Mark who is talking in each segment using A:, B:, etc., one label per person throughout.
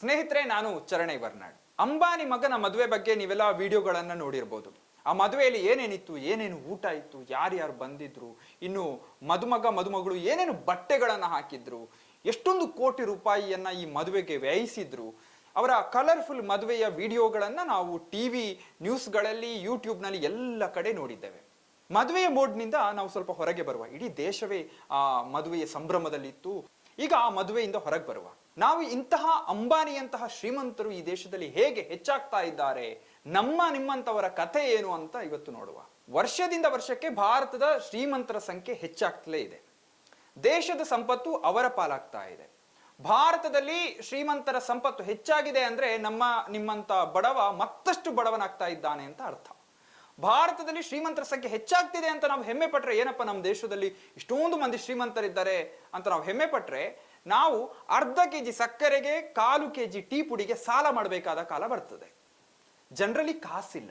A: ಸ್ನೇಹಿತರೆ, ನಾನು ಚರಣೆ ವರ್ನಾಡ್. ಅಂಬಾನಿ ಮಗನ ಮದುವೆ ಬಗ್ಗೆ ನೀವೆಲ್ಲ ವಿಡಿಯೋಗಳನ್ನ ನೋಡಿರ್ಬೋದು. ಆ ಮದುವೆಯಲ್ಲಿ ಏನೇನಿತ್ತು, ಏನೇನು ಊಟ ಇತ್ತು, ಯಾರ್ಯಾರು ಬಂದಿದ್ರು, ಇನ್ನು ಮದುಮಗ, ಮದುಮಗಳು ಏನೇನು ಬಟ್ಟೆಗಳನ್ನ ಹಾಕಿದ್ರು, ಎಷ್ಟೊಂದು ಕೋಟಿ ರೂಪಾಯಿಯನ್ನ ಈ ಮದುವೆಗೆ ವ್ಯಯಿಸಿದ್ರು, ಅವರ ಕಲರ್ಫುಲ್ ಮದುವೆಯ ವಿಡಿಯೋಗಳನ್ನ ನಾವು ಟಿವಿ ನ್ಯೂಸ್ಗಳಲ್ಲಿ, ಯೂಟ್ಯೂಬ್ನಲ್ಲಿ ಎಲ್ಲ ಕಡೆ ನೋಡಿದ್ದೇವೆ. ಮದುವೆಯ ಮೋಡ್ನಿಂದ ನಾವು ಸ್ವಲ್ಪ ಹೊರಗೆ ಬರುವ, ಇಡೀ ದೇಶವೇ ಆ ಮದುವೆಯ ಸಂಭ್ರಮದಲ್ಲಿತ್ತು. ಈಗ ಆ ಮದುವೆಯಿಂದ ಹೊರಗೆ ಬರುವ. ನಾವು ಇಂತಹ ಅಂಬಾನಿಯಂತಹ ಶ್ರೀಮಂತರು ಈ ದೇಶದಲ್ಲಿ ಹೇಗೆ ಹೆಚ್ಚಾಗ್ತಾ ಇದ್ದಾರೆ, ನಮ್ಮ ನಿಮ್ಮಂತವರ ಕಥೆ ಏನು ಅಂತ ಇವತ್ತು ನೋಡುವ. ವರ್ಷದಿಂದ ವರ್ಷಕ್ಕೆ ಭಾರತದ ಶ್ರೀಮಂತರ ಸಂಖ್ಯೆ ಹೆಚ್ಚಾಗ್ತಲೇ ಇದೆ. ದೇಶದ ಸಂಪತ್ತು ಅವರ ಪಾಲಾಗ್ತಾ ಇದೆ. ಭಾರತದಲ್ಲಿ ಶ್ರೀಮಂತರ ಸಂಪತ್ತು ಹೆಚ್ಚಾಗಿದೆ ಅಂದ್ರೆ ನಮ್ಮ ನಿಮ್ಮಂತ ಬಡವ ಮತ್ತಷ್ಟು ಬಡವನಾಗ್ತಾ ಇದ್ದಾನೆ ಅಂತ ಅರ್ಥ. ಭಾರತದಲ್ಲಿ ಶ್ರೀಮಂತರ ಸಂಖ್ಯೆ ಹೆಚ್ಚಾಗ್ತಿದೆ ಅಂತ ನಾವು ಹೆಮ್ಮೆ ಪಟ್ರೆ ಏನಪ್ಪ ನಮ್ಮ ದೇಶದಲ್ಲಿ ಇಷ್ಟೊಂದು ಮಂದಿ ಶ್ರೀಮಂತರಿದ್ದಾರೆ ಅಂತ ನಾವು ಹೆಮ್ಮೆ ಪಟ್ರೆ ನಾವು ಅರ್ಧ ಕೆಜಿ ಸಕ್ಕರೆಗೆ ಕಾಲು ಕೆಜಿ ಟೀ ಪುಡಿಗೆ ಸಾಲ ಮಾಡಬೇಕಾದ ಕಾಲ ಬರ್ತದೆ. ಜನರಲ್ಲಿ ಕಾಸಿಲ್ಲ.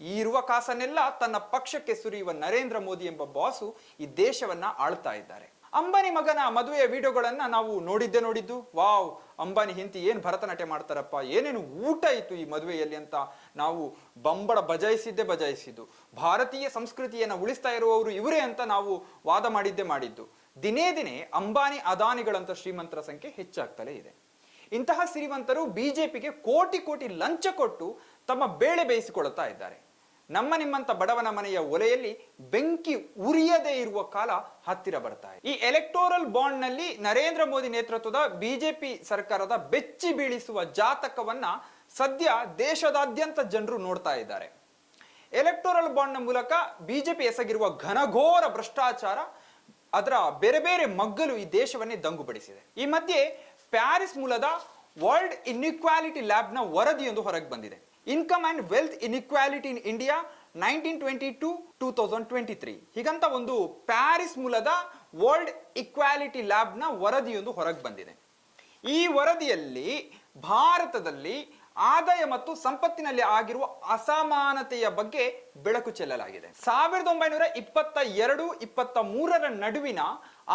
A: ಈ ಇರುವ ಕಾಸನ್ನೆಲ್ಲ ತನ್ನ ಪಕ್ಷಕ್ಕೆ ಸುರಿಯುವ ನರೇಂದ್ರ ಮೋದಿ ಎಂಬ ಬಾಸು ಈ ದೇಶವನ್ನ ಆಳ್ತಾ ಇದ್ದಾರೆ. ಅಂಬಾನಿ ಮಗನ ಮದುವೆಯ ವಿಡಿಯೋಗಳನ್ನ ನಾವು ನೋಡಿದ್ದೆ ನೋಡಿದ್ದು. ವಾವ್, ಅಂಬಾನಿ ಹಿಂತಿ ಏನ್ ಭರತನಾಟ್ಯ ಮಾಡ್ತಾರಪ್ಪ, ಏನೇನು ಊಟ ಇತ್ತು ಈ ಮದುವೆಯಲ್ಲಿ ಅಂತ ನಾವು ಬಂಬಡ ಬಜಾಯಿಸಿದ್ದೆ ಬಜಾಯಿಸಿದ್ದು. ಭಾರತೀಯ ಸಂಸ್ಕೃತಿಯನ್ನ ಉಳಿಸ್ತಾ ಇರುವವರು ಇವರೇ ಅಂತ ನಾವು ವಾದ ಮಾಡಿದ್ದೆ ಮಾಡಿದ್ದು. ದಿನೇ ದಿನೇ ಅಂಬಾನಿ ಅದಾನಿಗಳಂತ ಶ್ರೀಮಂತರ ಸಂಖ್ಯೆ ಹೆಚ್ಚಾಗ್ತಲೇ ಇದೆ. ಇಂತಹ ಶ್ರೀಮಂತರು ಬಿಜೆಪಿಗೆ ಕೋಟಿ ಕೋಟಿ ಲಂಚ ಕೊಟ್ಟು ತಮ್ಮ ಬೇಳೆ ಬೇಯಿಸಿಕೊಳ್ಳುತ್ತಾ ಇದ್ದಾರೆ. ನಮ್ಮ ನಿಮ್ಮಂತ ಬಡವನ ಮನೆಯ ಒಲೆಯಲ್ಲಿ ಬೆಂಕಿ ಉರಿಯದೇ ಇರುವ ಕಾಲ ಹತ್ತಿರ ಬರ್ತಾ ಇದೆ. ಈ ಎಲೆಕ್ಟೋರಲ್ ಬಾಂಡ್ನಲ್ಲಿ ನರೇಂದ್ರ ಮೋದಿ ನೇತೃತ್ವದ ಬಿಜೆಪಿ ಸರ್ಕಾರದ ಬೆಚ್ಚಿ ಬೀಳಿಸುವ ಜಾತಕವನ್ನ ಸದ್ಯ ದೇಶದಾದ್ಯಂತ ಜನರು ನೋಡ್ತಾ ಇದ್ದಾರೆ. ಎಲೆಕ್ಟೋರಲ್ ಬಾಂಡ್ನ ಮೂಲಕ ಬಿಜೆಪಿ ಎಸಗಿರುವ ಘನಘೋರ ಭ್ರಷ್ಟಾಚಾರ ಅದರ ಬೇರೆ ಬೇರೆ ಮಗ್ಗಲು ಈ ದೇಶವನ್ನೇ ದಂಗುಪಡಿಸಿದೆ. ಈ ಮಧ್ಯೆ ಪ್ಯಾರಿಸ್ ಮೂಲದ ವರ್ಲ್ಡ್ ಇನ್ಇಕ್ವಾಲಿಟಿ ಲ್ಯಾಬ್ನ ವರದಿಯೊಂದು ಹೊರಗೆ ಬಂದಿದೆ. Income and wealth inequality in India nineteen twenty two two thousand twenty three ಹೀಗಂತ ಒಂದು ಪ್ಯಾರಿಸ್ ಮೂಲದ ವರ್ಲ್ಡ್ ಇಕ್ವಾಲಿಟಿ ಲ್ಯಾಬ್ನ ವರದಿಯೊಂದು ಹೊರಗೆ ಬಂದಿದೆ. ಈ ವರದಿಯಲ್ಲಿ ಭಾರತದಲ್ಲಿ ಆದಾಯ ಮತ್ತು ಸಂಪತ್ತಿನಲ್ಲಿ ಆಗಿರುವ ಅಸಮಾನತೆಯ ಬಗ್ಗೆ ಬೆಳಕು ಚೆಲ್ಲಲಾಗಿದೆ. ಸಾವಿರದ ಒಂಬೈನೂರ ಇಪ್ಪತ್ತ ಎರಡು, ಇಪ್ಪತ್ತ ಮೂರರ ನಡುವಿನ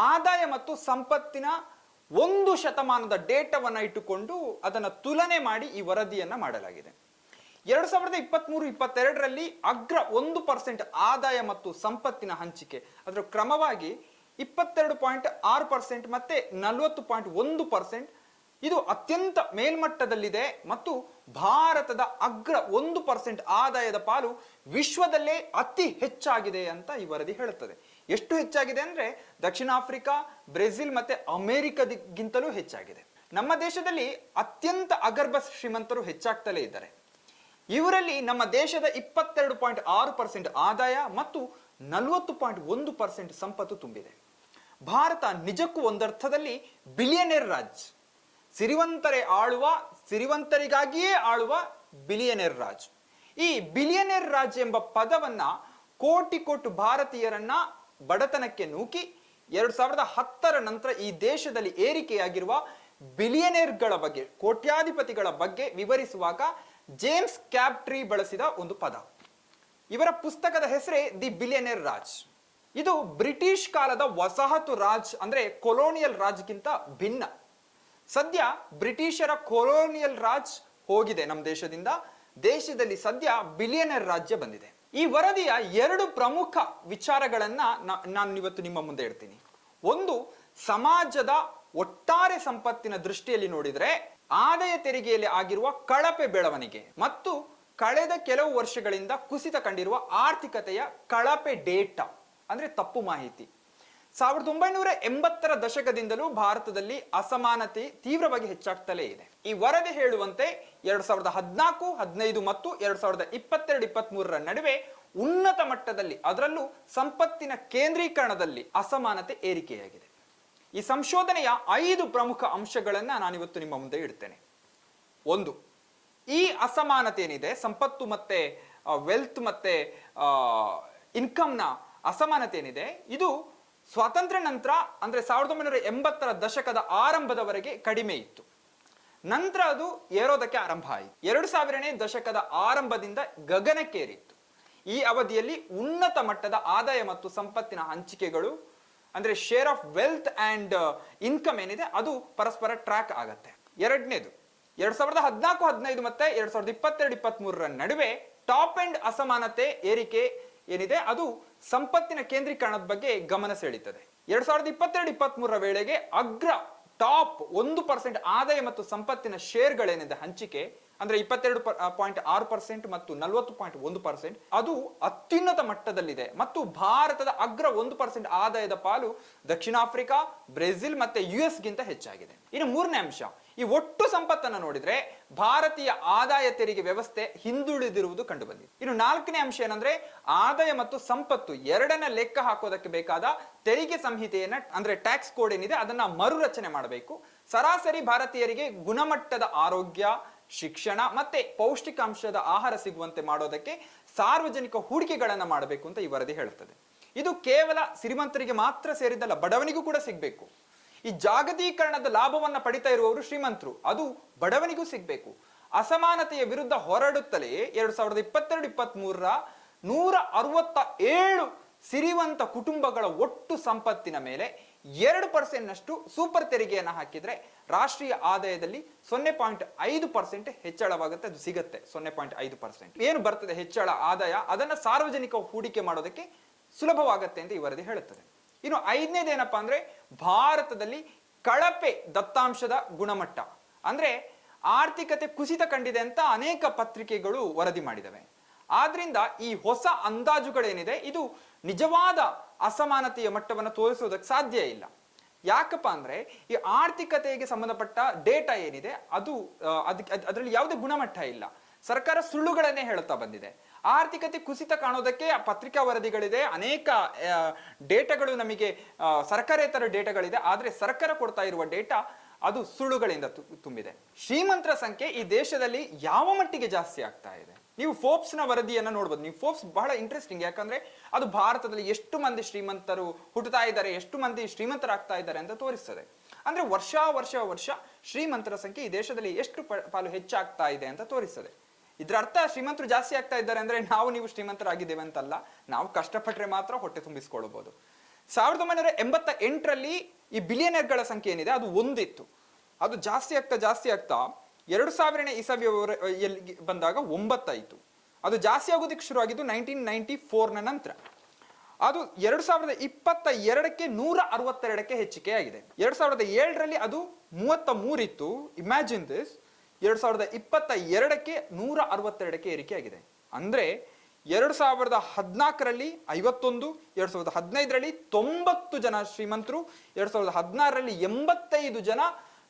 A: ಆದಾಯ ಮತ್ತು ಸಂಪತ್ತಿನ ಒಂದು ಶತಮಾನದ ಡೇಟಾವನ್ನ ಇಟ್ಟುಕೊಂಡು ಅದನ್ನು ತುಲನೆ ಮಾಡಿ ಈ ವರದಿಯನ್ನು ಮಾಡಲಾಗಿದೆ. ಎರಡು ಸಾವಿರದ ಇಪ್ಪತ್ತ್ಮೂರು ಇಪ್ಪತ್ತೆರಡರಲ್ಲಿ ಅಗ್ರ ಒಂದು ಪರ್ಸೆಂಟ್ ಆದಾಯ ಮತ್ತು ಸಂಪತ್ತಿನ ಹಂಚಿಕೆ. ಅದರ ಕ್ರಮವಾಗಿ ಇಪ್ಪತ್ತೆರಡು ಪಾಯಿಂಟ್ ಆರು ಪರ್ಸೆಂಟ್ ಮತ್ತು ನಲವತ್ತು ಪಾಯಿಂಟ್ ಒಂದು ಪರ್ಸೆಂಟ್. ಇದು ಅತ್ಯಂತ ಮೇಲ್ಮಟ್ಟದಲ್ಲಿದೆ ಮತ್ತು ಭಾರತದ ಅಗ್ರ ಒಂದು ಪರ್ಸೆಂಟ್ ಆದಾಯದ ಪಾಲು ವಿಶ್ವದಲ್ಲೇ ಅತಿ ಹೆಚ್ಚಾಗಿದೆ ಅಂತ ಈ ವರದಿ ಹೇಳುತ್ತದೆ. ಎಷ್ಟು ಹೆಚ್ಚಾಗಿದೆ ಅಂದ್ರೆ ದಕ್ಷಿಣ ಆಫ್ರಿಕಾ, ಬ್ರೆಜಿಲ್ ಮತ್ತೆ ಅಮೆರಿಕದಿಗಿಂತಲೂ ಹೆಚ್ಚಾಗಿದೆ. ನಮ್ಮ ದೇಶದಲ್ಲಿ ಅತ್ಯಂತ ಅಗರ್ಭ ಶ್ರೀಮಂತರು ಹೆಚ್ಚಾಗ್ತಲೇ ಇದ್ದಾರೆ. ಇವರಲ್ಲಿ ನಮ್ಮ ದೇಶದ ಇಪ್ಪತ್ತೆರಡು ಪಾಯಿಂಟ್ ಆರು ಪರ್ಸೆಂಟ್ ಆದಾಯ ಮತ್ತು ನಲವತ್ತು ಪಾಯಿಂಟ್ ಒಂದು ಪರ್ಸೆಂಟ್ ಸಂಪತ್ತು ತುಂಬಿದೆ. ಭಾರತ ನಿಜಕ್ಕೂ ಒಂದರ್ಥದಲ್ಲಿ ಬಿಲಿಯನೇರ್ ರಾಜ್. ಸಿರಿವಂತರೇ ಆಳುವ ಸಿರಿವಂತರಿಗಾಗಿಯೇ ಆಳುವ ಬಿಲಿಯನೇರ್ ರಾಜ್. ಈ ಬಿಲಿಯನೇರ್ ರಾಜ್ ಎಂಬ ಪದವನ್ನ ಕೋಟಿ ಕೋಟಿ ಭಾರತೀಯರನ್ನ ಬಡತನಕ್ಕೆ ನೂಕಿ ಎರಡು ಸಾವಿರದ ಹತ್ತರ ನಂತರ ಈ ದೇಶದಲ್ಲಿ ಏರಿಕೆಯಾಗಿರುವ ಬಿಲಿಯನೇರ್ಗಳ ಬಗ್ಗೆ, ಕೋಟ್ಯಾಧಿಪತಿಗಳ ಬಗ್ಗೆ ವಿವರಿಸುವಾಗ ಜೇಮ್ಸ್ ಕ್ಯಾಪ್ಟ್ರಿ ಬಳಸಿದ ಒಂದು ಪದ. ಇವರ ಪುಸ್ತಕದ ಹೆಸರೇ ದಿ ಬಿಲಿಯನೇರ್ ರಾಜ್. ಇದು ಬ್ರಿಟಿಷ್ ಕಾಲದ ವಸಾಹತು ರಾಜ್ ಅಂದ್ರೆ ಕೊಲೋನಿಯಲ್ ರಾಜ್ಗಿಂತ ಭಿನ್ನ. ಸದ್ಯ ಬ್ರಿಟಿಷರ ಕೊಲೋನಿಯಲ್ ರಾಜ್ ಹೋಗಿದೆ ನಮ್ಮ ದೇಶದಿಂದ. ದೇಶದಲ್ಲಿ ಸದ್ಯ ಬಿಲಿಯನರ್ ರಾಜ್ಯ ಬಂದಿದೆ. ಈ ವರದಿಯ ಎರಡು ಪ್ರಮುಖ ವಿಚಾರಗಳನ್ನ ನಾನು ಇವತ್ತು ನಿಮ್ಮ ಮುಂದೆ ಇಡ್ತೀನಿ. ಒಂದು, ಸಮಾಜದ ಒಟ್ಟಾರೆ ಸಂಪತ್ತಿನ ದೃಷ್ಟಿಯಲ್ಲಿ ನೋಡಿದ್ರೆ ಆದಾಯ ತೆರಿಗೆಯಲ್ಲಿ ಆಗಿರುವ ಕಳಪೆ ಬೆಳವಣಿಗೆ ಮತ್ತು ಕಳೆದ ಕೆಲವು ವರ್ಷಗಳಿಂದ ಕುಸಿತ ಕಂಡಿರುವ ಆರ್ಥಿಕತೆಯ ಕಳಪೆ ಡೇಟಾ, ಅಂದ್ರೆ ತಪ್ಪು ಮಾಹಿತಿ. ಸಾವಿರದ ಒಂಬೈನೂರ ಎಂಬತ್ತರ ದಶಕದಿಂದಲೂ ಭಾರತದಲ್ಲಿ ಅಸಮಾನತೆ ತೀವ್ರವಾಗಿ ಹೆಚ್ಚಾಗ್ತಲೇ ಇದೆ. ಈ ವರದಿ ಹೇಳುವಂತೆ ಎರಡ್ ಸಾವಿರದ ಹದಿನಾಲ್ಕು, ಹದಿನೈದು ಮತ್ತು ಎರಡು ಸಾವಿರದ ಇಪ್ಪತ್ತೆರಡು ಇಪ್ಪತ್ತ್ ಮೂರರ ನಡುವೆ ಉನ್ನತ ಮಟ್ಟದಲ್ಲಿ, ಅದರಲ್ಲೂ ಸಂಪತ್ತಿನ ಕೇಂದ್ರೀಕರಣದಲ್ಲಿ ಅಸಮಾನತೆ ಏರಿಕೆಯಾಗಿದೆ. ಈ ಸಂಶೋಧನೆಯ ಐದು ಪ್ರಮುಖ ಅಂಶಗಳನ್ನ ನಾನಿವತ್ತು ನಿಮ್ಮ ಮುಂದೆ ಇಡ್ತೇನೆ. ಒಂದು, ಈ ಅಸಮಾನತೆ ಏನಿದೆ? ಸಂಪತ್ತು ಮತ್ತೆ ವೆಲ್ತ್ ಮತ್ತೆ ಇನ್ಕಮ್ನ ಅಸಮಾನತೆ ಏನಿದೆ? ಇದು ಸ್ವಾತಂತ್ರ್ಯ ನಂತರ, ಅಂದ್ರೆ ಸಾವಿರದ ಒಂಬೈನೂರ ಎಂಬತ್ತರ ದಶಕದ ಆರಂಭದವರೆಗೆ ಕಡಿಮೆ ಇತ್ತು. ನಂತರ ಅದು ಏರೋದಕ್ಕೆ ಆರಂಭ ಆಯಿತು. ಎರಡು ಸಾವಿರನೇ ದಶಕದ ಆರಂಭದಿಂದ ಗಗನಕ್ಕೇರಿತ್ತು. ಈ ಅವಧಿಯಲ್ಲಿ ಉನ್ನತ ಮಟ್ಟದ ಆದಾಯ ಮತ್ತು ಸಂಪತ್ತಿನ ಹಂಚಿಕೆಗಳು, ಅಂದ್ರೆ share of wealth and income ಏನಿದೆ, ಅದು ಪರಸ್ಪರ ಟ್ರ್ಯಾಕ್ ಆಗತ್ತೆ. ಎರಡನೇದು, ಎರಡ್ ಸಾವಿರದ ಹದಿನಾಲ್ಕು, ಹದಿನೈದು ಮತ್ತೆ ಎರಡು ಸಾವಿರದ ಇಪ್ಪತ್ತೆರಡು ಇಪ್ಪತ್ತ್ಮೂರರ ನಡುವೆ ಟಾಪ್ ಎಂಡ್ ಅಸಮಾನತೆ ಏರಿಕೆ ಏನಿದೆ? ಅದು ಸಂಪತ್ತಿನ ಕೇಂದ್ರೀಕರಣದ ಬಗ್ಗೆ ಗಮನ ಸೆಳೀತದೆ. ಎರಡ್ ಸಾವಿರದ ಇಪ್ಪತ್ತೆರಡು ಇಪ್ಪತ್ತ್ ಮೂರರ ವೇಳೆಗೆ ಅಗ್ರ ಟಾಪ್ ಒಂದು ಪರ್ಸೆಂಟ್ ಆದಾಯ ಮತ್ತು ಸಂಪತ್ತಿನ ಶೇರ್ಗಳೇನಿದೆ? ಹಂಚಿಕೆ ಅಂದ್ರೆ ಇಪ್ಪತ್ತೆರಡು ಪಾಯಿಂಟ್ ಆರು ಪರ್ಸೆಂಟ್ ಮತ್ತು ನಲವತ್ತು ಪಾಯಿಂಟ್ ಒಂದು ಪರ್ಸೆಂಟ್. ಅದು ಅತ್ಯುನ್ನತ ಮಟ್ಟದಲ್ಲಿದೆ ಮತ್ತು ಭಾರತದ ಅಗ್ರ ಒಂದು ಪರ್ಸೆಂಟ್ ಆದಾಯದ ಪಾಲು ದಕ್ಷಿಣ ಆಫ್ರಿಕಾ, ಬ್ರೆಜಿಲ್ ಮತ್ತೆ ಯುಎಸ್ ಗಿಂತ ಹೆಚ್ಚಾಗಿದೆ. ಇನ್ನು ಮೂರನೇ ಅಂಶ. ಈ ಒಟ್ಟು ಸಂಪತ್ತನ್ನು ನೋಡಿದ್ರೆ ಭಾರತೀಯ ಆದಾಯ ತೆರಿಗೆ ವ್ಯವಸ್ಥೆ ಹಿಂದುಳಿದಿರುವುದು ಕಂಡು ಬಂದಿದೆ ಇನ್ನು ನಾಲ್ಕನೇ ಅಂಶ ಏನಂದ್ರೆ ಆದಾಯ ಮತ್ತು ಸಂಪತ್ತು ಎರಡನ್ನ ಲೆಕ್ಕ ಹಾಕೋದಕ್ಕೆ ಬೇಕಾದ ತೆರಿಗೆ ಸಂಹಿತೆಯನ್ನ, ಅಂದ್ರೆ ಟ್ಯಾಕ್ಸ್ ಕೋಡ್ ಏನಿದೆ ಅದನ್ನ ಮರುರಚನೆ ಮಾಡಬೇಕು. ಸರಾಸರಿ ಭಾರತೀಯರಿಗೆ ಗುಣಮಟ್ಟದ ಆರೋಗ್ಯ, ಶಿಕ್ಷಣ ಮತ್ತೆ ಪೌಷ್ಟಿಕಾಂಶದ ಆಹಾರ ಸಿಗುವಂತೆ ಮಾಡೋದಕ್ಕೆ ಸಾರ್ವಜನಿಕ ಹೂಡಿಕೆಗಳನ್ನ ಮಾಡಬೇಕು ಅಂತ ಈ ವರದಿ ಹೇಳುತ್ತದೆ. ಇದು ಕೇವಲ ಶ್ರೀಮಂತರಿಗೆ ಮಾತ್ರ ಸೇರಿದ್ದಲ್ಲ, ಬಡವನಿಗೂ ಕೂಡ ಸಿಗ್ಬೇಕು. ಈ ಜಾಗತೀಕರಣದ ಲಾಭವನ್ನ ಪಡಿತಾ ಇರುವವರು ಶ್ರೀಮಂತರು. ಅದು ಬಡವನಿಗೂ ಸಿಗ್ಬೇಕು. ಅಸಮಾನತೆಯ ವಿರುದ್ಧ ಹೊರಡುತ್ತಲೇ ಎರಡು ಸಾವಿರದ ಇಪ್ಪತ್ತೆರಡು ಇಪ್ಪತ್ತ್ ಮೂರರ ನೂರ ಅರವತ್ತ ಏಳು ಸಿರಿವಂತ ಕುಟುಂಬಗಳ ಒಟ್ಟು ಸಂಪತ್ತಿನ ಮೇಲೆ ಎರಡು ಪರ್ಸೆಂಟ್ ನಷ್ಟು ಸೂಪರ್ ತೆರಿಗೆಯನ್ನು ಹಾಕಿದರೆ ರಾಷ್ಟ್ರೀಯ ಆದಾಯದಲ್ಲಿ ಸೊನ್ನೆ ಪಾಯಿಂಟ್ ಐದು ಪರ್ಸೆಂಟ್ ಹೆಚ್ಚಳವಾಗುತ್ತೆ, ಅದು ಸಿಗುತ್ತೆ, ಸೊನ್ನೆ ಪಾಯಿಂಟ್ ಐದು ಪರ್ಸೆಂಟ್. ಏನು ಬರ್ತದೆ ಹೆಚ್ಚಳ ಆದಾಯ? ಅದನ್ನು ಸಾರ್ವಜನಿಕ ಹೂಡಿಕೆ ಮಾಡೋದಕ್ಕೆ ಸುಲಭವಾಗತ್ತೆ ಅಂತ ಈ ವರದಿ ಹೇಳುತ್ತದೆ. ಇನ್ನು ಐದನೇದೇನಪ್ಪಾ ಅಂದ್ರೆ ಭಾರತದಲ್ಲಿ ಕಳಪೆ ದತ್ತಾಂಶದ ಗುಣಮಟ್ಟ. ಅಂದ್ರೆ ಆರ್ಥಿಕತೆ ಕುಸಿತ ಕಂಡಿದೆ ಅಂತ ಅನೇಕ ಪತ್ರಿಕೆಗಳು ವರದಿ ಮಾಡಿದವೆ. ಆದ್ರಿಂದ ಈ ಹೊಸ ಅಂದಾಜುಗಳೇನಿದೆ, ಇದು ನಿಜವಾದ ಅಸಮಾನತೆಯ ಮಟ್ಟವನ್ನು ತೋರಿಸುವುದಕ್ಕೆ ಸಾಧ್ಯ ಇಲ್ಲ. ಯಾಕಪ್ಪ ಅಂದ್ರೆ ಈ ಆರ್ಥಿಕತೆಗೆ ಸಂಬಂಧಪಟ್ಟ ಡೇಟಾ ಏನಿದೆ, ಅದು ಅದಕ್ಕೆ, ಅದರಲ್ಲಿ ಯಾವುದೇ ಗುಣಮಟ್ಟ ಇಲ್ಲ. ಸರ್ಕಾರ ಸುಳ್ಳುಗಳನ್ನೇ ಹೇಳುತ್ತಾ ಬಂದಿದೆ. ಆರ್ಥಿಕತೆ ಕುಸಿತ ಕಾಣೋದಕ್ಕೆ ಪತ್ರಿಕಾ ವರದಿಗಳಿದೆ. ಅನೇಕ ಡೇಟಾಗಳು ನಮಗೆ ಸರ್ಕಾರೇತರ ಡೇಟಾಗಳಿದೆ. ಆದರೆ ಸರ್ಕಾರ ಕೊಡ್ತಾ ಇರುವ ಡೇಟಾ ಅದು ಸುಳ್ಳುಗಳಿಂದ ತುಂಬಿದೆ. ಶ್ರೀಮಂತರ ಸಂಖ್ಯೆ ಈ ದೇಶದಲ್ಲಿ ಯಾವ ಮಟ್ಟಿಗೆ ಜಾಸ್ತಿ ಆಗ್ತಾ ಇದೆ? ನೀವು ಫೋಪ್ಸ್ನ ವರದಿಯನ್ನ ನೋಡ್ಬೋದು. ನೀವು ಫೋಪ್ಸ್ ಬಹಳ ಇಂಟ್ರೆಸ್ಟಿಂಗ್ ಯಾಕಂದ್ರೆ ಅದು ಭಾರತದಲ್ಲಿ ಎಷ್ಟು ಮಂದಿ ಶ್ರೀಮಂತರು ಹುಟ್ಟುತ್ತಾ ಇದ್ದಾರೆ, ಎಷ್ಟು ಮಂದಿ ಶ್ರೀಮಂತರಾಗ್ತಾ ಇದ್ದಾರೆ ಅಂತ ತೋರಿಸ್ತದೆ. ಅಂದ್ರೆ ವರ್ಷ ವರ್ಷ ವರ್ಷ ಶ್ರೀಮಂತರ ಸಂಖ್ಯೆ ಈ ದೇಶದಲ್ಲಿ ಎಷ್ಟು ಪಾಲು ಹೆಚ್ಚಾಗ್ತಾ ಇದೆ ಅಂತ ತೋರಿಸ್ತದೆ. ಇದ್ರ ಅರ್ಥ ಶ್ರೀಮಂತರು ಜಾಸ್ತಿ ಆಗ್ತಾ ಇದ್ದಾರೆ ಅಂದ್ರೆ ನಾವು ನೀವು ಶ್ರೀಮಂತರಾಗಿದ್ದೇವೆ ಅಂತಲ್ಲ ನಾವು ಕಷ್ಟಪಟ್ಟರೆ ಮಾತ್ರ ಹೊಟ್ಟೆ ತುಂಬಿಸ್ಕೊಳ್ಬಹುದು ಸಾವಿರದ ಒಂಬೈನೂರ ಎಂಬತ್ತ ಎಂಟರಲ್ಲಿ ಈ ಬಿಲಿಯನರ್ಗಳ ಸಂಖ್ಯೆ ಏನಿದೆ, ಅದು ಒಂದಿತ್ತು. ಅದು ಜಾಸ್ತಿ ಆಗ್ತಾ ಜಾಸ್ತಿ ಆಗ್ತಾ ಎರಡು ಸಾವಿರನೇ ಎಲ್ಲಿ ಬಂದಾಗ ಒಂಬತ್ತಾಯಿತು ಅದು ಜಾಸ್ತಿ ಆಗೋದಕ್ಕೆ ಶುರುವಾಗಿದ್ದು ನೈನ್ಟೀನ್ ನೈನ್ಟಿ ಫೋರ್ನ ನಂತರ. ಅದು ಎರಡು ಸಾವಿರದ ಇಪ್ಪತ್ತ ಎರಡಕ್ಕೆ ನೂರ ಅರವತ್ತೆರಡಕ್ಕೆ ಹೆಚ್ಚಿಕೆ ಆಗಿದೆ ಎರಡು ಸಾವಿರದ ಏಳರಲ್ಲಿ ಅದು ಮೂವತ್ತ ಮೂರಿತ್ತು ಇಮ್ಯಾಜಿನ್ ದಿಸ್ ಎರಡು ಸಾವಿರದ ಇಪ್ಪತ್ತ ಎರಡಕ್ಕೆ ನೂರ ಅರವತ್ತೆರಡಕ್ಕೆ ಏರಿಕೆಯಾಗಿದೆ. ಅಂದ್ರೆ ಎರಡು ಸಾವಿರದ ಹದಿನಾಲ್ಕರಲ್ಲಿ ಐವತ್ತೊಂದು, ಎರಡು ಸಾವಿರದ ಹದಿನೈದರಲ್ಲಿ ತೊಂಬತ್ತು ಜನ ಶ್ರೀಮಂತರು, ಎರಡು ಸಾವಿರದ ಹದಿನಾರರಲ್ಲಿ ಎಂಬತ್ತೈದು ಜನ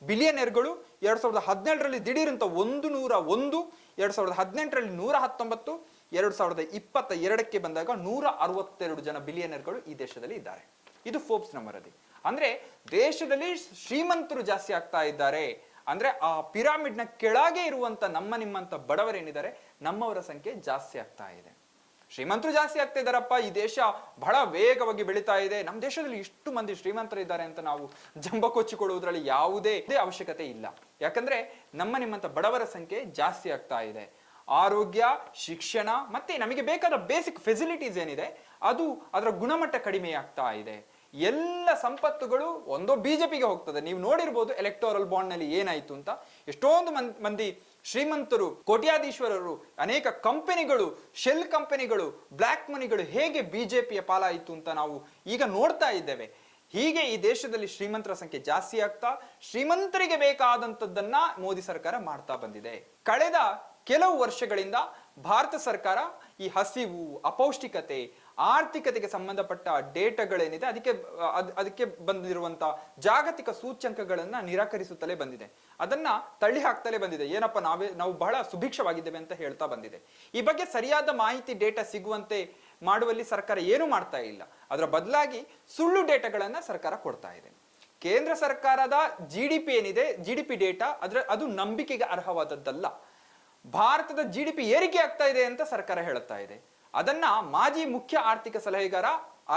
A: ಬಿಲಿಯನರ್ಗಳು ಎರಡ್ ಸಾವಿರದ ಹದಿನೇಳರಲ್ಲಿ ದಿಢೀರಂತ ಒಂದು ನೂರ ಒಂದು, ಎರಡ್ ಸಾವಿರದ ಹದಿನೆಂಟರಲ್ಲಿ ನೂರ ಹತ್ತೊಂಬತ್ತು ಎರಡ್ ಸಾವಿರದ ಇಪ್ಪತ್ತ ಎರಡಕ್ಕೆ ಬಂದಾಗ ನೂರ ಅರವತ್ತೆರಡು ಜನ ಬಿಲಿಯನರ್ಗಳು ಈ ದೇಶದಲ್ಲಿ ಇದ್ದಾರೆ. ಇದು ಫೋರ್ಬ್ಸ್ನ ವರದಿ ಅಂದ್ರೆ ದೇಶದಲ್ಲಿ ಶ್ರೀಮಂತರು ಜಾಸ್ತಿ ಆಗ್ತಾ ಇದ್ದಾರೆ. ಅಂದ್ರೆ ಆ ಪಿರಾಮಿಡ್ನ ಕೆಳಗೆ ಇರುವಂತ ನಮ್ಮ ನಿಮ್ಮಂತ ಬಡವರೇನಿದ್ದಾರೆ, ನಮ್ಮವರ ಸಂಖ್ಯೆ ಜಾಸ್ತಿ ಆಗ್ತಾ ಇದೆ. ಶ್ರೀಮಂತರು ಜಾಸ್ತಿ ಆಗ್ತಾ ಇದ್ದಾರಪ್ಪ, ಈ ದೇಶ ಬಹಳ ವೇಗವಾಗಿ ಬೆಳೀತಾ ಇದೆ. ನಮ್ಮ ದೇಶದಲ್ಲಿ ಇಷ್ಟು ಮಂದಿ ಶ್ರೀಮಂತರು ಇದ್ದಾರೆ ಅಂತ ನಾವು ಜಂಬ ಕೊಚ್ಚಿಕೊಳ್ಳುವುದರಲ್ಲಿ ಯಾವುದೇ ಅವಶ್ಯಕತೆ ಇಲ್ಲ. ಯಾಕಂದ್ರೆ ನಮ್ಮ ನಿಮ್ಮಂತ ಬಡವರ ಸಂಖ್ಯೆ ಜಾಸ್ತಿ ಆಗ್ತಾ ಇದೆ. ಆರೋಗ್ಯ, ಶಿಕ್ಷಣ ಮತ್ತೆ ನಮಗೆ ಬೇಕಾದ ಬೇಸಿಕ್ ಫೆಸಿಲಿಟೀಸ್ ಏನಿದೆ, ಅದು ಅದರ ಗುಣಮಟ್ಟ ಕಡಿಮೆ ಆಗ್ತಾ ಇದೆ. ಎಲ್ಲ ಸಂಪತ್ತುಗಳು ಒಂದೋ ಬಿಜೆಪಿಗೆ ಹೋಗ್ತದೆ. ನೀವು ನೋಡಿರ್ಬೋದು ಎಲೆಕ್ಟೋರಲ್ ಬಾಂಡ್ನಲ್ಲಿ ಏನಾಯ್ತು ಅಂತ. ಎಷ್ಟೊಂದು ಮಂದಿ ಶ್ರೀಮಂತರು, ಕೋಟ್ಯಾಧೀಶ್ವರರು, ಅನೇಕ ಕಂಪನಿಗಳು ಶೆಲ್ ಕಂಪನಿಗಳು ಬ್ಲ್ಯಾಕ್ ಮನಿಗಳು ಹೇಗೆ ಬಿಜೆಪಿಯ ಪಾಲಾಯಿತು ಅಂತ ನಾವು ಈಗ ನೋಡ್ತಾ ಇದ್ದೇವೆ. ಹೀಗೆ ಈ ದೇಶದಲ್ಲಿ ಶ್ರೀಮಂತರ ಸಂಖ್ಯೆ ಜಾಸ್ತಿ ಆಗ್ತಾ, ಶ್ರೀಮಂತರಿಗೆ ಬೇಕಾದಂಥದ್ದನ್ನ ಮೋದಿ ಸರ್ಕಾರ ಮಾಡ್ತಾ ಬಂದಿದೆ. ಕಳೆದ ಕೆಲವು ವರ್ಷಗಳಿಂದ ಭಾರತ ಸರ್ಕಾರ ಈ ಹಸಿವು, ಅಪೌಷ್ಟಿಕತೆ ಆರ್ಥಿಕತೆಗೆ ಸಂಬಂಧಪಟ್ಟ ಡೇಟಾಗಳೇನಿದೆ, ಅದಕ್ಕೆ, ಅದ್- ಅದಕ್ಕೆ ಬಂದಿರುವಂತ ಜಾಗತಿಕ ಸೂಚ್ಯಂಕಗಳನ್ನ ನಿರಾಕರಿಸುತ್ತಲೇ ಬಂದಿದೆ. ಅದನ್ನ ತಳ್ಳಿ ಹಾಕ್ತಲೇ ಬಂದಿದೆ. ಏನಪ್ಪ, ನಾವೇ, ನಾವು ಬಹಳ ಸುಭಿಕ್ಷವಾಗಿದ್ದೇವೆ ಅಂತ ಹೇಳ್ತಾ ಬಂದಿದೆ. ಈ ಬಗ್ಗೆ ಸರಿಯಾದ ಮಾಹಿತಿ, ಡೇಟಾ ಸಿಗುವಂತೆ ಮಾಡುವಲ್ಲಿ ಸರ್ಕಾರ ಏನು ಮಾಡ್ತಾ ಇಲ್ಲ. ಅದರ ಬದಲಾಗಿ ಸುಳ್ಳು ಡೇಟಾಗಳನ್ನ ಸರ್ಕಾರ ಕೊಡ್ತಾ ಇದೆ. ಕೇಂದ್ರ ಸರ್ಕಾರದ ಜಿ ಡಿ ಪಿ ಏನಿದೆ ಜಿ ಡಿ ಪಿ ಡೇಟಾ, ಅದ್ರ, ಅದು ನಂಬಿಕೆಗೆ ಅರ್ಹವಾದದ್ದಲ್ಲ. ಭಾರತದ ಜಿ ಡಿ ಪಿ ಏರಿಕೆ ಆಗ್ತಾ ಇದೆ ಅಂತ ಸರ್ಕಾರ ಹೇಳುತ್ತಾ ಇದೆ. ಅದನ್ನ ಮಾಜಿ ಮುಖ್ಯ ಆರ್ಥಿಕ ಸಲಹೆಗಾರ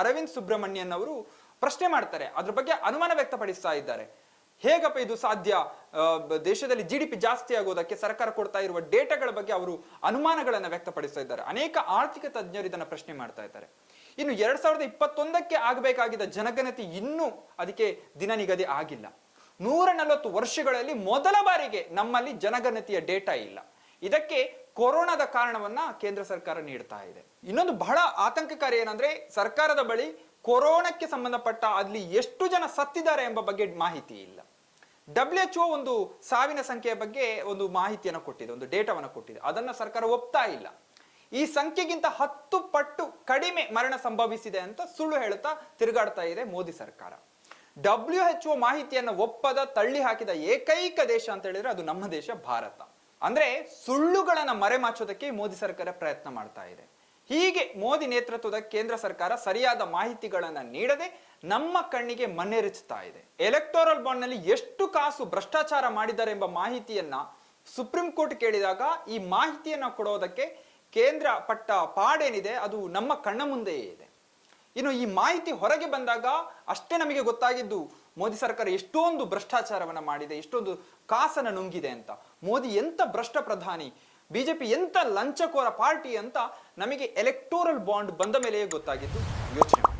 A: ಅರವಿಂದ್ ಸುಬ್ರಹ್ಮಣ್ಯನ್ ಅವರು ಪ್ರಶ್ನೆ ಮಾಡ್ತಾರೆ. ಅದ್ರ ಬಗ್ಗೆ ಅನುಮಾನ ವ್ಯಕ್ತಪಡಿಸ್ತಾ ಇದ್ದಾರೆ. ಹೇಗಪ್ಪ ಇದು ಸಾಧ್ಯ? ದೇಶದಲ್ಲಿ ಜಿ ಡಿ ಪಿ ಜಾಸ್ತಿ ಆಗೋದಕ್ಕೆ ಸರ್ಕಾರ ಕೊಡ್ತಾ ಇರುವ ಡೇಟಾಗಳ ಬಗ್ಗೆ ಅವರು ಅನುಮಾನಗಳನ್ನ ವ್ಯಕ್ತಪಡಿಸ್ತಾ ಇದ್ದಾರೆ. ಅನೇಕ ಆರ್ಥಿಕ ತಜ್ಞರು ಇದನ್ನ ಪ್ರಶ್ನೆ ಮಾಡ್ತಾ ಇದ್ದಾರೆ. ಇನ್ನು ಎರಡ್ ಸಾವಿರದ ಇಪ್ಪತ್ತೊಂದಕ್ಕೆ ಆಗಬೇಕಾಗಿದ್ದ ಜನಗಣತಿ ಇನ್ನೂ ಅದಕ್ಕೆ ದಿನ ನಿಗದಿ ಆಗಿಲ್ಲ. ನೂರ ನಲವತ್ತು ವರ್ಷಗಳಲ್ಲಿ ಮೊದಲ ಬಾರಿಗೆ ನಮ್ಮಲ್ಲಿ ಜನಗಣತಿಯ ಡೇಟಾ ಇಲ್ಲ. ಇದಕ್ಕೆ ಕೊರೋನಾದ ಕಾರಣವನ್ನ ಕೇಂದ್ರ ಸರ್ಕಾರ ನೀಡ್ತಾ ಇದೆ. ಇನ್ನೊಂದು ಬಹಳ ಆತಂಕಕಾರಿ ಏನಂದ್ರೆ ಸರ್ಕಾರದ ಬಳಿ ಕೊರೋನಾಕ್ಕೆ ಸಂಬಂಧಪಟ್ಟ ಅಲ್ಲಿ ಎಷ್ಟು ಜನ ಸತ್ತಿದ್ದಾರೆ ಎಂಬ ಬಗ್ಗೆ ಮಾಹಿತಿ ಇಲ್ಲ. ಡಬ್ಲ್ಯೂ ಎಚ್ ಒಂದು ಸಾವಿನ ಸಂಖ್ಯೆಯ ಬಗ್ಗೆ ಒಂದು ಮಾಹಿತಿಯನ್ನು ಕೊಟ್ಟಿದೆ, ಒಂದು ಡೇಟಾವನ್ನು ಕೊಟ್ಟಿದೆ. ಅದನ್ನ ಸರ್ಕಾರ ಒಪ್ತಾ ಇಲ್ಲ. ಈ ಸಂಖ್ಯೆಗಿಂತ ಹತ್ತು ಪಟ್ಟು ಕಡಿಮೆ ಮರಣ ಸಂಭವಿಸಿದೆ ಅಂತ ಸುಳ್ಳು ಹೇಳುತ್ತಾ ತಿರುಗಾಡ್ತಾ ಇದೆ ಮೋದಿ ಸರ್ಕಾರ. ಡಬ್ಲ್ಯೂ ಎಚ್ ಮಾಹಿತಿಯನ್ನು ಒಪ್ಪದ, ತಳ್ಳಿ ಹಾಕಿದ ಏಕೈಕ ದೇಶ ಅಂತ ಹೇಳಿದ್ರೆ ಅದು ನಮ್ಮ ದೇಶ ಭಾರತ. ಅಂದ್ರೆ ಸುಳ್ಳುಗಳನ್ನ ಮರೆಮಾಚೋದಕ್ಕೆ ಮೋದಿ ಸರ್ಕಾರ ಪ್ರಯತ್ನ ಮಾಡ್ತಾ ಇದೆ. ಹೀಗೆ ಮೋದಿ ನೇತೃತ್ವದ ಕೇಂದ್ರ ಸರ್ಕಾರ ಸರಿಯಾದ ಮಾಹಿತಿಗಳನ್ನ ನೀಡದೆ ನಮ್ಮ ಕಣ್ಣಿಗೆ ಮಣ್ಣೆರಚುತ್ತಾ ಇದೆ. ಎಲೆಕ್ಟೋರಲ್ ಬಾಂಡ್ನಲ್ಲಿ ಎಷ್ಟು ಕಾಸು ಭ್ರಷ್ಟಾಚಾರ ಮಾಡಿದ್ದಾರೆ ಎಂಬ ಮಾಹಿತಿಯನ್ನ ಸುಪ್ರೀಂ ಕೋರ್ಟ್ ಕೇಳಿದಾಗ ಈ ಮಾಹಿತಿಯನ್ನ ಕೊಡೋದಕ್ಕೆ ಕೇಂದ್ರ ಪಟ್ಟ ಪಾಡೇನಿದೆ, ಅದು ನಮ್ಮ ಕಣ್ಣ ಮುಂದೆಯೇ ಇದೆ. ಇನ್ನು ಈ ಮಾಹಿತಿ ಹೊರಗೆ ಬಂದಾಗ ಅಷ್ಟೇ ನಮಗೆ ಗೊತ್ತಾಗಿದ್ದು ಮೋದಿ ಸರ್ಕಾರ ಎಷ್ಟೊಂದು ಭ್ರಷ್ಟಾಚಾರವನ್ನ ಮಾಡಿದೆ, ಎಷ್ಟೊಂದು ಕಾಸನ್ನ ನುಂಗಿದೆ ಅಂತ. ಮೋದಿ ಎಂತ ಭ್ರಷ್ಟ ಪ್ರಧಾನಿ ಬಿಜೆಪಿ ಎಂತ ಲಂಚಕೋರ ಪಾರ್ಟಿ ಅಂತ ನಮಗೆ ಎಲೆಕ್ಟೋರಲ್ ಬಾಂಡ್ ಬಂದ ಮೇಲೆಯೇ ಗೊತ್ತಾಗಿದ್ದು ಯೋಚನೆ